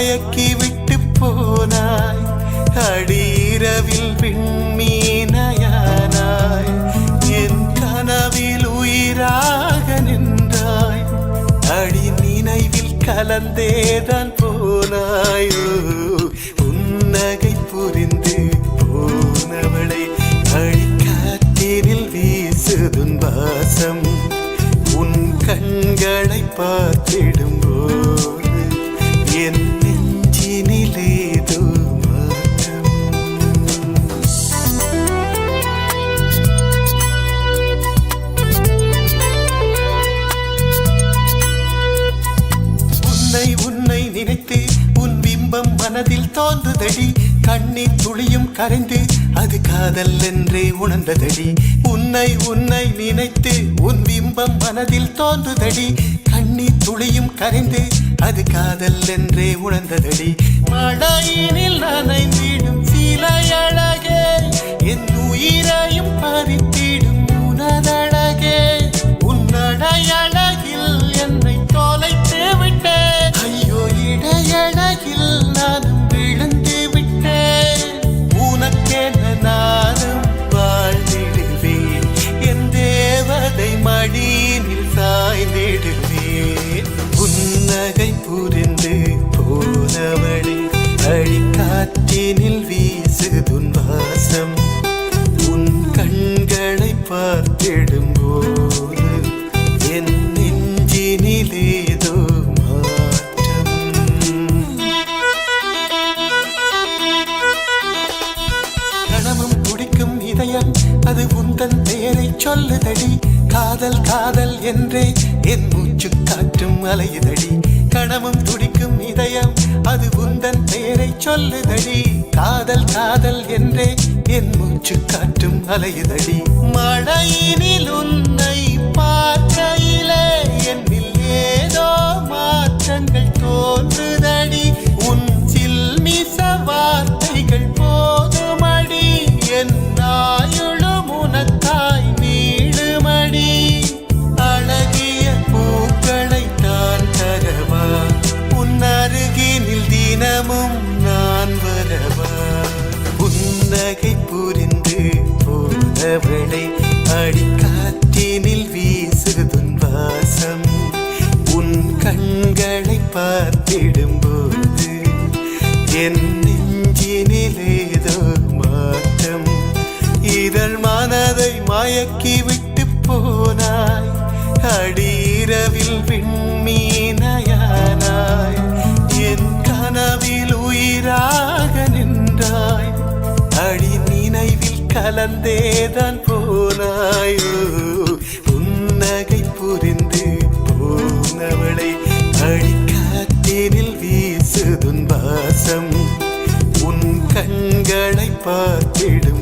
மயக்கி விட்டு போனாய். அடியிரவில் விண்மீனயானாய். என் கனவில் உயிராக நின்றாய். அடி நினைவில் கலந்தேதான் போனாயோ. உன்னகை புரிந்து போனவளை அழிக்காற்றினில் வீசுதுன் வாசம் உன் கண்களை பார்த்திடும்போது தோன்றுதடி. கண்ணி துளியும் கரைந்து அது காதல் என்றே உணர்ந்ததடி. உன்னை உன்னை நினைத்து உன் பிம்பம் மனதில் தோன்றுதடி. கண்ணி துளியும் கரைந்து அது காதல் என்றே உணர்ந்ததடி மழையினில் நனைந்திடும் சில புன்னகை புரிந்து போனவளே அழிக்காற்றினில் வீசுதுன் வாசம். உன் கண்களை பார்த்திடும்போது என் நெஞ்சினிலேதோ மாற்றம். துடிக்கும் இதயம் அது உந்தன் பெயரை சொல்லுதடி. காதல் காதல் என்றே என் மூச்சு காற்றும் அலையுதடி. கணமும் துடிக்கும் இதயம் அது உந்தன் பெயரை சொல்லுதடி. காதல் காதல் என்றே என் மூச்சு காற்றும் அலையுதடி. மழையினில் உன்னை பார்க்கையிலே போனவளை அடிக்காற்றினில் வீசுதுன் வாசம் உன் கண்களை பார்த்திடும்போது என் நெஞ்சினிலேதோ மாற்றம். இதழ் மனதை மயக்கி விட்டு போனாய். அடியிரவில் விண்மீனயானாய். போனாயோ புன்னகை புரிந்து போனவளை அடிக்காத்தினில் வீசுதுன் வாசம் உன் கண்களை பார்த்திடும்